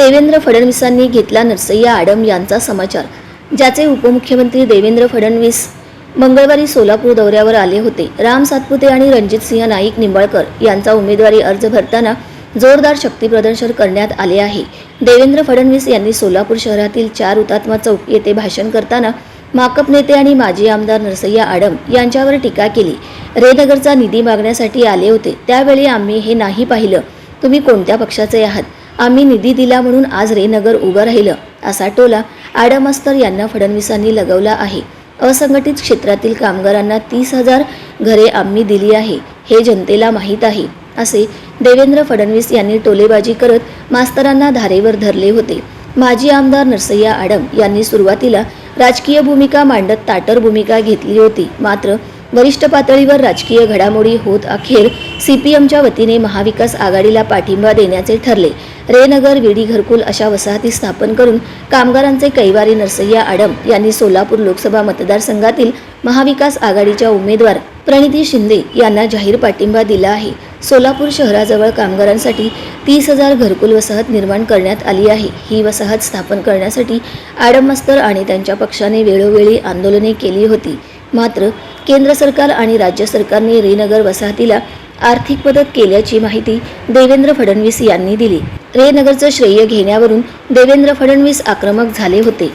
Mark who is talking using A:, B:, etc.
A: देवेंद्र फडणवीसांनी घेतला नरसय्या आडम यांचा समाचार ज्याचे उपमुख्यमंत्री देवेंद्र फडणवीस मंगळवारी सोलापूर दौऱ्यावर आले होते. राम सातपुते आणि रणजितसिंह नाईक निंबाळकर यांचा उमेदवारी अर्ज भरताना जोरदार शक्तीप्रदर्शन करण्यात आले आहे. देवेंद्र फडणवीस यांनी सोलापूर शहरातील चार हुतात्मा चौक येथे भाषण करताना माकप नेते आणि माजी आमदार नरसय्या आडम यांच्यावर टीका केली. रेनगरचा निधी मागण्यासाठी आले होते. त्यावेळी आम्ही हे नाही पाहिलं. तुम्ही कोणत्या पक्षाचे आहात? आम्ही निधी दिला म्हणून आज रेनगर उभं राहिलं असा टोला आडम यांना फडणवीसांनी लगवला आहे. असंघटित क्षेत्रातील कामगारांना तीस हजार घरे आम्ही दिली आहे हे जनतेला माहीत आहे असे देवेंद्र फडणवीस यांनी टोलेबाजी करत मास्तरांना धारेवर धरले होते. माजी आमदार नरसय्या आडम यांनी सुरुवातीला राजकीय भूमिका मांडत ताटर भूमिका घेतली होती मात्र वरिष्ठ पातळीवर राजकीय घडामोडी होत अखेर सीपीएमच्या वतीने महाविकास आघाडीला पाठिंबा देण्याचे ठरले. रेनगर विडी घरकुल अशा वसाहती स्थापन करून कामगारांचे कैवारी नरसय्या आडम यांनी सोलापूर लोकसभा मतदारसंघातील महाविकास आघाडीच्या उमेदवार प्रणिती शिंदे यांना जाहीर पाठिंबा दिला आहे. सोलापूर शहराजवळ कामगारांसाठी तीस हजार घरकुल वसाहत निर्माण करण्यात आली आहे. ही वसाहत स्थापन करण्यासाठी आडम मस्तर आणि त्यांच्या पक्षाने वेळोवेळी आंदोलने केली होती. मात्र केंद्र सरकार आणि राज्य सरकारने रेनगर वसाहतीला आर्थिक मदत केल्याची माहिती देवेंद्र फडणवीस यांनी दिली. रेनगरचं श्रेय घेण्यावरून देवेंद्र फडणवीस आक्रमक झाले होते.